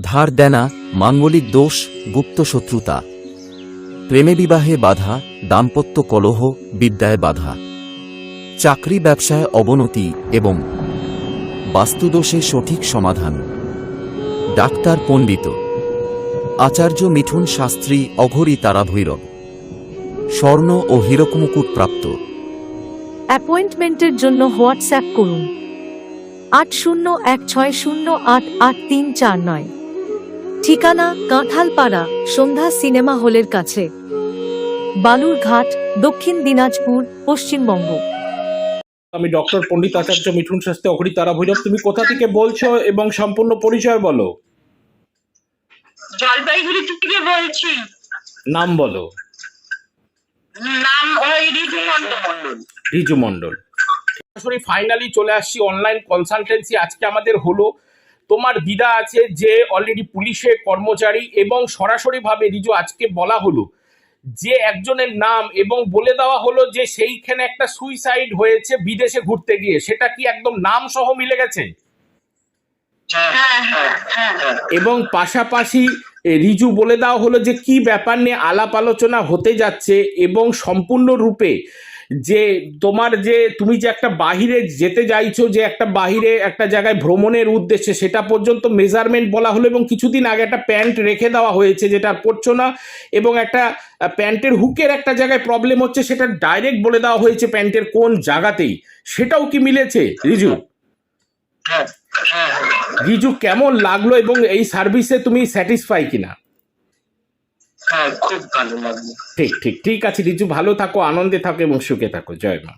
ধার দেনা মাঙ্গলিক দোষ, গুপ্ত শত্রুতা। প্রেমে বিবাহে বাধা, দাম্পত্য কলহ, বিদ্যায় বাধা। চাকরি ব্যবসায় অবনতি এবং বাস্তুদোষে সঠিক সমাধান। ডাক্তার পণ্ডিত। আচার্য মিঠুন শাস্ত্রী অঘরী তারা ভৈরব। স্বর্ণ ও হীরকমুকুট প্রাপ্ত। অ্যাপয়েন্টমেন্টের জন্য হোয়াটসঅ্যাপ করুন। আট শূন্য এক ছয় শূন্য আট আট তিন চার নয়। ঠিকানা কাঁঠালপাড়া সন্ধ্যা সিনেমা হলের কাছে। বালুরঘাট দক্ষিণ দিনাজপুর পশ্চিমবঙ্গ। আমি ডক্টর পণ্ডিত আচার্য মিঠুন শাস্ত্রী অঘরি তারা ভৈরব তুমি কোথা থেকে বলছো এবং সম্পূর্ণ পরিচয় বলো। জলপাইগুড়ি থেকে বলছি। নাম বলো। নাম ওই ঋতু মন্ডল রিজু মণ্ডল। সরাসরি ফাইনালি চলে আসছি অনলাইন কনসালটেন্সি আজকে আমাদের হলো তোমার দিদা আছে যে অলরেডি পুলিশের কর্মচারী এবং সরাসরিভাবে রিজু আজকে বলা হলো যে একজনের নাম এবং বলে দেওয়া হলো যে সেইখানে একটা সুইসাইড হয়েছে বিদেশে ঘুরতে গিয়ে। সেটা কি একদম নাম সহ মিলে গেছে? হ্যাঁ হ্যাঁ হ্যাঁ। এবং পাশাপাশি রিজু বলে দেওয়া হলো যে কি ব্যাপার নিয়ে আলাপ আলোচনা হতে যাচ্ছে এবং সম্পূর্ণরূপে যে তোমার যে তুমি যে একটা বাহিরে যেতে চাইছো যে একটা বাহিরে একটা জায়গায় ভ্রমণের উদ্দেশ্যে সেটা পর্যন্ত মেজারমেন্ট বলা হলো এবং কিছুদিন আগে একটা প্যান্ট রেখে দেওয়া হয়েছে যেটা পরছো না এবং একটা প্যান্টের হুকের একটা জায়গায় প্রবলেম হচ্ছে সেটা ডাইরেক্ট বলে দেওয়া হয়েছে প্যান্টের কোন জায়গাতেই। সেটাও কি মিলেছে রিজু? হ্যাঁ হ্যাঁ রিজু কেমন লাগল এবং এই সার্ভিসে তুমি স্যাটিসফাই কিনা? হ্যাঁ খুব ভালো ঠিক ঠিক ঠিক আছে, রিজু, ভালো থাকো, আনন্দে থাকো এবং সুখে থাকো। জয় মা।